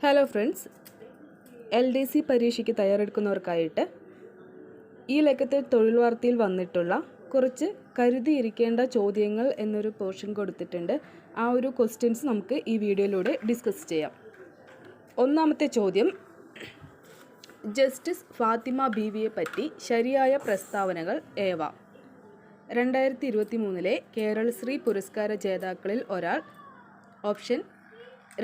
Hello friends L D C പരീക്ഷയ്ക്ക് തയ്യാറെടുക്കുന്നവർക്കായിട്ട് ഈ ലക്കത്തെ തൊഴിൽ വാർത്തയിൽ വന്നിട്ടുള്ള കുറച്ച് കരുതിയിരിക്കേണ്ട ചോദ്യങ്ങൾ എന്നൊരു പോർഷൻ കൊടുത്തിട്ടുണ്ട്. ആ ഒരു ക്വസ്റ്റ്യൻസ് നമുക്ക് ഈ വീഡിയോയിലൂടെ ഡിസ്കസ് ചെയ്യാം. ഒന്നാമത്തെ ചോദ്യം. ജസ്റ്റിസ് ഫാത്തിമ ബീവിയെ പറ്റി ശരിയായ പ്രസ്താവനകൾ ഏവ? രണ്ടായിരത്തി ഇരുപത്തി മൂന്നിലെ കേരളശ്രീ പുരസ്കാര ജേതാക്കളിൽ ഒരാൾ. ഓപ്ഷൻ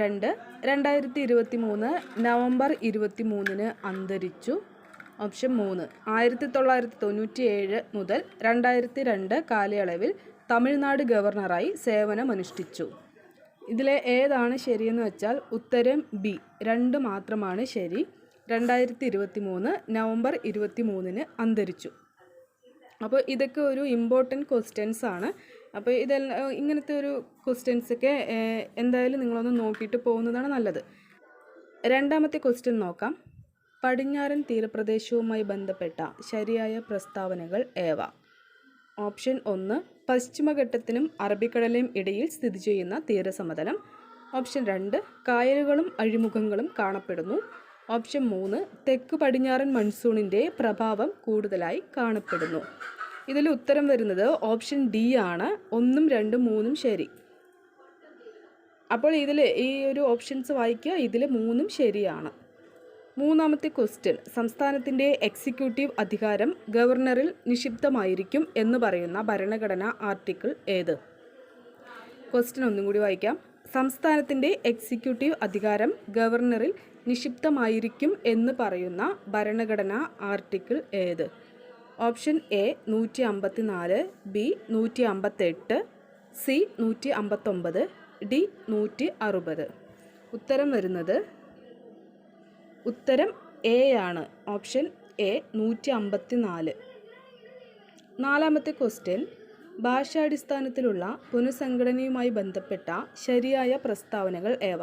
രണ്ട് രണ്ടായിരത്തി ഇരുപത്തി മൂന്ന് നവംബർ ഇരുപത്തി മൂന്നിന് അന്തരിച്ചു. ഓപ്ഷൻ മൂന്ന് ആയിരത്തി തൊള്ളായിരത്തി തൊണ്ണൂറ്റി ഏഴ് മുതൽ രണ്ടായിരത്തി രണ്ട് കാലയളവിൽ തമിഴ്നാട് ഗവർണറായി സേവനമനുഷ്ഠിച്ചു. ഇതിലെ ഏതാണ് ശരിയെന്ന് വെച്ചാൽ ഉത്തരം ബി രണ്ട് മാത്രമാണ് ശരി. രണ്ടായിരത്തി ഇരുപത്തി മൂന്ന് നവംബർ ഇരുപത്തി മൂന്നിന് അന്തരിച്ചു. അപ്പോൾ ഇതൊക്കെ ഒരു ഇമ്പോർട്ടന്റ് ക്വസ്റ്റ്യൻസ് ആണ്. അപ്പോൾ ഇതെല്ലാം ഇങ്ങനത്തെ ഒരു ക്വസ്റ്റ്യൻസൊക്കെ എന്തായാലും നിങ്ങളൊന്ന് നോക്കിയിട്ട് പോകുന്നതാണ് നല്ലത്. രണ്ടാമത്തെ ക്വസ്റ്റ്യൻ നോക്കാം. പടിഞ്ഞാറൻ തീരപ്രദേശവുമായി ബന്ധപ്പെട്ട ശരിയായ പ്രസ്താവനകൾ ഏവ? ഓപ്ഷൻ ഒന്ന് പശ്ചിമഘട്ടത്തിനും അറബിക്കടലിനും ഇടയിൽ സ്ഥിതി ചെയ്യുന്ന തീരസമതലം. ഓപ്ഷൻ രണ്ട് കായലുകളും അഴിമുഖങ്ങളും കാണപ്പെടുന്നു. ഓപ്ഷൻ മൂന്ന് തെക്ക് പടിഞ്ഞാറൻ മൺസൂണിന്റെ പ്രഭാവം കൂടുതലായി കാണപ്പെടുന്നു. ഇതിൽ ഉത്തരം വരുന്നത് ഓപ്ഷൻ ഡി ആണ്. ഒന്നും രണ്ടും മൂന്നും ശരി. അപ്പോൾ ഇതിൽ ഈ ഒരു ഓപ്ഷൻസ് വായിക്കുക. ഇതിൽ മൂന്നും ശരിയാണ്. മൂന്നാമത്തെ ക്വസ്റ്റ്യൻ. സംസ്ഥാനത്തിന്റെ എക്സിക്യൂട്ടീവ് അധികാരം ഗവർണറിൽ നിക്ഷിപ്തമായിരിക്കും എന്ന് പറയുന്ന ഭരണഘടന ആർട്ടിക്കിൾ ഏത്? ക്വസ്റ്റ്യൻ ഒന്നും കൂടി വായിക്കാം. സംസ്ഥാനത്തിന്റെ എക്സിക്യൂട്ടീവ് അധികാരം ഗവർണറിൽ നിക്ഷിപ്തമായിരിക്കും എന്ന് പറയുന്ന ഭരണഘടനാ ആർട്ടിക്കിൾ ഏത്? ഓപ്ഷൻ എ നൂറ്റി അമ്പത്തി നാല് ബി നൂറ്റി അമ്പത്തെട്ട് സി നൂറ്റി അമ്പത്തൊമ്പത് ഡി നൂറ്റി അറുപത് ഉത്തരം വരുന്നത് ഉത്തരം എ ആണ്. ഓപ്ഷൻ എ നൂറ്റി അമ്പത്തി നാല് നാലാമത്തെ ക്വസ്റ്റ്യൻ ഭാഷാടിസ്ഥാനത്തിലുള്ള പുനഃസംഘടനയുമായി ബന്ധപ്പെട്ട ശരിയായ പ്രസ്താവനകൾ ഏവ?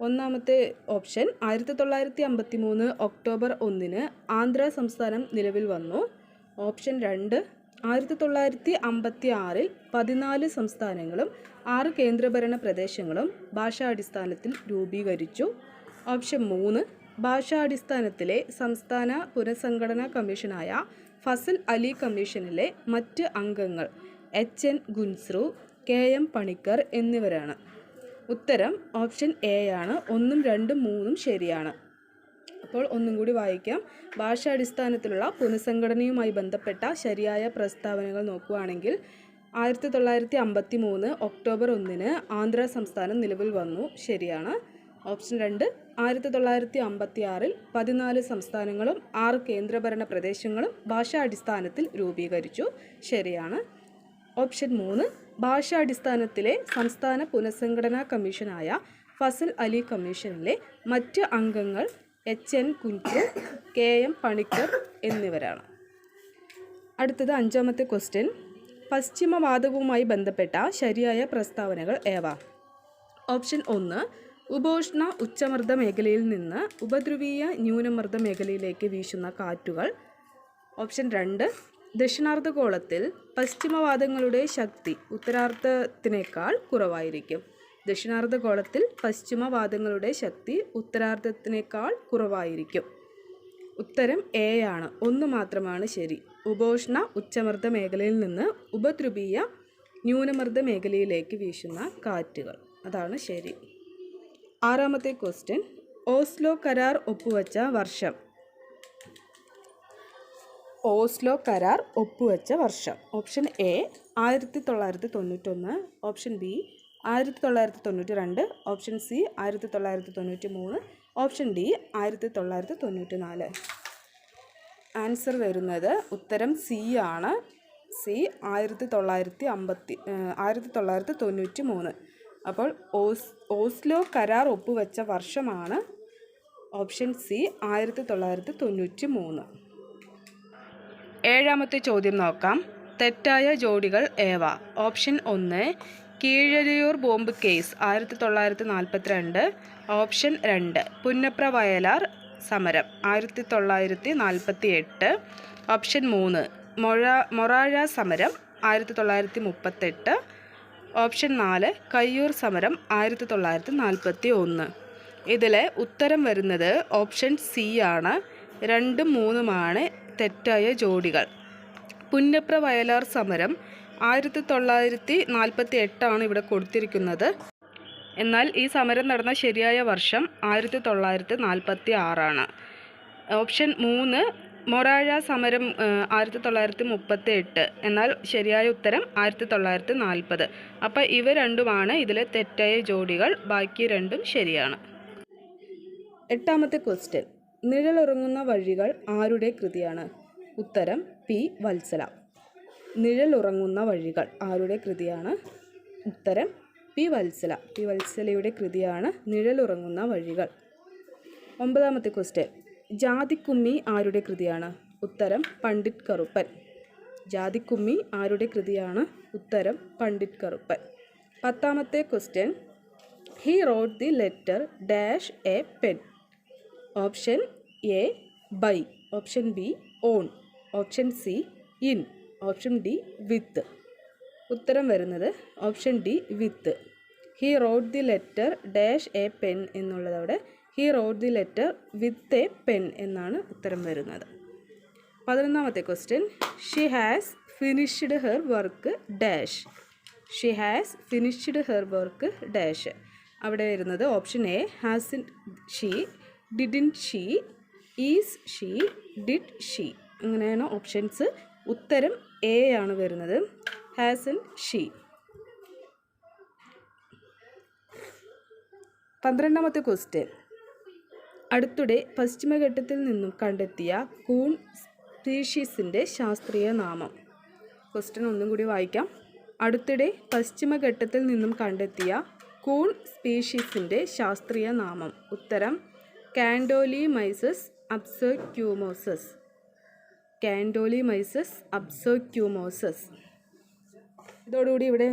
ഒന്നാമത്തെ ഓപ്ഷൻ ആയിരത്തി തൊള്ളായിരത്തി അമ്പത്തി മൂന്ന് ഒക്ടോബർ ഒന്നിന് ആന്ധ്ര സംസ്ഥാനം നിലവിൽ വന്നു. ഓപ്ഷൻ രണ്ട് ആയിരത്തി തൊള്ളായിരത്തി അമ്പത്തി ആറിൽ പതിനാല് സംസ്ഥാനങ്ങളും ആറ് കേന്ദ്രഭരണ പ്രദേശങ്ങളും ഭാഷാടിസ്ഥാനത്തിൽ രൂപീകരിച്ചു. ഓപ്ഷൻ മൂന്ന് ഭാഷാടിസ്ഥാനത്തിലെ സംസ്ഥാന പുനഃസംഘടനാ കമ്മീഷനായ ഫസൽ അലി കമ്മീഷനിലെ മറ്റ് അംഗങ്ങൾ H N Kunzru K M Panikkar എന്നിവരാണ്. ഉത്തരം ഓപ്ഷൻ എ ആണ്. ഒന്നും രണ്ടും മൂന്നും ശരിയാണ്. അപ്പോൾ ഒന്നും കൂടി വായിക്കാം. ഭാഷാടിസ്ഥാനത്തിലുള്ള പുനഃസംഘടനയുമായി ബന്ധപ്പെട്ട ശരിയായ പ്രസ്താവനകൾ നോക്കുകയാണെങ്കിൽ ആയിരത്തി തൊള്ളായിരത്തി അമ്പത്തി മൂന്ന് ഒക്ടോബർ ഒന്നിന് ആന്ധ്ര സംസ്ഥാനം നിലവിൽ വന്നു. ശരിയാണ്. ഓപ്ഷൻ രണ്ട് ആയിരത്തി തൊള്ളായിരത്തി അമ്പത്തി ആറിൽ പതിനാല് സംസ്ഥാനങ്ങളും ആറ് കേന്ദ്രഭരണ പ്രദേശങ്ങളും ഭാഷാടിസ്ഥാനത്തിൽ രൂപീകരിച്ചു. ശരിയാണ്. ഓപ്ഷൻ മൂന്ന് ഭാഷാടിസ്ഥാനത്തിലെ സംസ്ഥാന പുനഃസംഘടനാ കമ്മീഷനായ ഫസൽ അലി കമ്മീഷനിലെ മറ്റ് അംഗങ്ങൾ H N Kunzru K M Panikkar എന്നിവരാണ്. അടുത്തത് അഞ്ചാമത്തെ ക്വസ്റ്റ്യൻ. പശ്ചിമവാതകവുമായി ബന്ധപ്പെട്ട ശരിയായ പ്രസ്താവനകൾ ഏവ? ഓപ്ഷൻ ഒന്ന് ഉപോഷ്ണ ഉച്ചമർദ്ദ മേഖലയിൽ നിന്ന് ഉപദ്രുവീയ ന്യൂനമർദ്ദ മേഖലയിലേക്ക് വീശുന്ന കാറ്റുകൾ. ഓപ്ഷൻ രണ്ട് ദക്ഷിണാർദ്ധഗോളത്തിൽ പശ്ചിമവാദങ്ങളുടെ ശക്തി ഉത്തരാർദ്ധത്തിനേക്കാൾ കുറവായിരിക്കും. ദക്ഷിണാർദ്ധഗോളത്തിൽ പശ്ചിമവാദങ്ങളുടെ ശക്തി ഉത്തരാർദ്ധത്തിനേക്കാൾ കുറവായിരിക്കും. ഉത്തരം എ ആണ്. ഒന്ന് മാത്രമാണ് ശരി. ഉപോഷ്ണ ഉച്ചമർദ്ദ മേഖലയിൽ നിന്ന് ഉപദ്രുപീയ ന്യൂനമർദ്ദ മേഖലയിലേക്ക് വീശുന്ന കാറ്റുകൾ. അതാണ് ശരി. ആറാമത്തെ ക്വസ്റ്റ്യൻ. ഓസ്ലോ കരാർ ഒപ്പുവച്ച വർഷം. ഓസ്ലോ കരാർ ഒപ്പുവച്ച വർഷം. ഓപ്ഷൻ എ ആയിരത്തി തൊള്ളായിരത്തി തൊണ്ണൂറ്റൊന്ന് ഓപ്ഷൻ ബി ആയിരത്തി തൊള്ളായിരത്തി തൊണ്ണൂറ്റി രണ്ട് ഓപ്ഷൻ സി ആയിരത്തി തൊള്ളായിരത്തി തൊണ്ണൂറ്റി മൂന്ന് ഓപ്ഷൻ ഡി ആയിരത്തി തൊള്ളായിരത്തി തൊണ്ണൂറ്റി നാല് ആൻസർ വരുന്നത് ഉത്തരം സി ആണ്. സി ആയിരത്തി തൊള്ളായിരത്തി അമ്പത്തി ആയിരത്തി തൊള്ളായിരത്തി തൊണ്ണൂറ്റി മൂന്ന് അപ്പോൾ ഓസ് ഓസ്ലോ കരാർ ഒപ്പുവെച്ച വർഷമാണ് ഓപ്ഷൻ സി ആയിരത്തി തൊള്ളായിരത്തി തൊണ്ണൂറ്റി മൂന്ന് ഏഴാമത്തെ ചോദ്യം നോക്കാം. തെറ്റായ ജോഡികൾ ഏവ? ഓപ്ഷൻ ഒന്ന് കീഴരിയൂർ ബോംബ് കേസ് ആയിരത്തി തൊള്ളായിരത്തി നാൽപ്പത്തിരണ്ട് ഓപ്ഷൻ രണ്ട് പുന്നപ്ര വയലാർ സമരം ആയിരത്തി തൊള്ളായിരത്തി നാൽപ്പത്തി എട്ട് ഓപ്ഷൻ മൂന്ന് മൊഴ മൊറാഴ സമരം ആയിരത്തി തൊള്ളായിരത്തി മുപ്പത്തെട്ട് ഓപ്ഷൻ നാല് കയ്യൂർ സമരം ആയിരത്തി തൊള്ളായിരത്തി നാൽപ്പത്തി ഒന്ന് ഇതിലെ ഉത്തരം വരുന്നത് ഓപ്ഷൻ സി ആണ്. രണ്ടും മൂന്നുമാണ് തെറ്റായ ജോഡികൾ. പുന്നപ്ര വയലാർ സമരം ആയിരത്തി തൊള്ളായിരത്തി നാൽപ്പത്തി എട്ടാണ് ഇവിടെ കൊടുത്തിരിക്കുന്നത്. എന്നാൽ ഈ സമരം നടന്ന ശരിയായ വർഷം ആയിരത്തി തൊള്ളായിരത്തി നാൽപ്പത്തി ആറാണ് ഓപ്ഷൻ മൂന്ന് മൊറാഴ സമരം ആയിരത്തി തൊള്ളായിരത്തി മുപ്പത്തി എട്ട് എന്നാൽ ശരിയായ ഉത്തരം ആയിരത്തി തൊള്ളായിരത്തി നാൽപ്പത് അപ്പോൾ ഇവ രണ്ടുമാണ് ഇതിലെ തെറ്റായ ജോഡികൾ ബാക്കി രണ്ടും ശരിയാണ്. എട്ടാമത്തെ ക്വസ്റ്റ്യൻ. നിഴലുറങ്ങുന്ന വഴികൾ ആരുടെ കൃതിയാണ്? ഉത്തരം പി വത്സല. നിഴലുറങ്ങുന്ന വഴികൾ. ആരുടെ കൃതിയാണ് ഉത്തരം? പി വത്സല. പി വത്സലയുടെ കൃതിയാണ് നിഴലുറങ്ങുന്ന വഴികൾ. ഒമ്പതാമത്തെ ക്വസ്റ്റ്യൻ ജാതിക്കുമ്മി ആരുടെ കൃതിയാണ്? ഉത്തരം പണ്ഡിറ്റ് കറുപ്പൻ. ജാതിക്കുമ്മി ആരുടെ കൃതിയാണ്? ഉത്തരം പണ്ഡിറ്റ് കറുപ്പൻ. പത്താമത്തെ question he wrote the letter dash a pen option A by option B on option C in option D with. ഉത്തരം വരുന്നത് option D with. He wrote the letter dash a pen എന്നുള്ളതവിടെ he wrote the letter with a pen എന്നാണ് ഉത്തരം വരുന്നത്. പതിനൊന്നാമത്തെ question she has finished her work dash she has finished her work dash അവിടെ വരുന്നത് option A. Has she didn't she is she did she അങ്ങനെയാണ് options ഉത്തരം A ആണ് വരുന്നത്. ഹാസൻ ഷീ പന്ത്രണ്ടാമത്തെ ക്വസ്റ്റ്യൻ അടുത്തിടെ പശ്ചിമഘട്ടത്തിൽ നിന്നും കണ്ടെത്തിയ കൂൺ സ്പീഷീസിന്റെ ശാസ്ത്രീയ നാമം. ക്വസ്റ്റ്യൻ ഒന്നും കൂടി വായിക്കാം. അടുത്തിടെ പശ്ചിമഘട്ടത്തിൽ നിന്നും കണ്ടെത്തിയ കൂൺ സ്പീഷീസിന്റെ ശാസ്ത്രീയ നാമം. ഉത്തരം കാൻഡോലി കാൻഡോലിമൈസസ് അബ്സോക്യൂമോസസ്. കാൻഡോലിമൈസസ് അബ്സോക്യൂമോസസ്. ഇതോടുകൂടി ഇവിടെ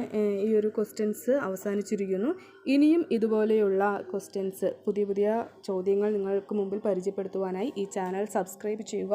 ഈ ഒരു ക്വസ്റ്റ്യൻസ് അവസാനിച്ചിരിക്കുന്നു. ഇനിയും ഇതുപോലെയുള്ള ക്വസ്റ്റ്യൻസ് പുതിയ പുതിയ ചോദ്യങ്ങൾ നിങ്ങൾക്ക് മുമ്പിൽ പരിചയപ്പെടുത്തുവാനായി ഈ ചാനൽ സബ്സ്ക്രൈബ് ചെയ്യുക.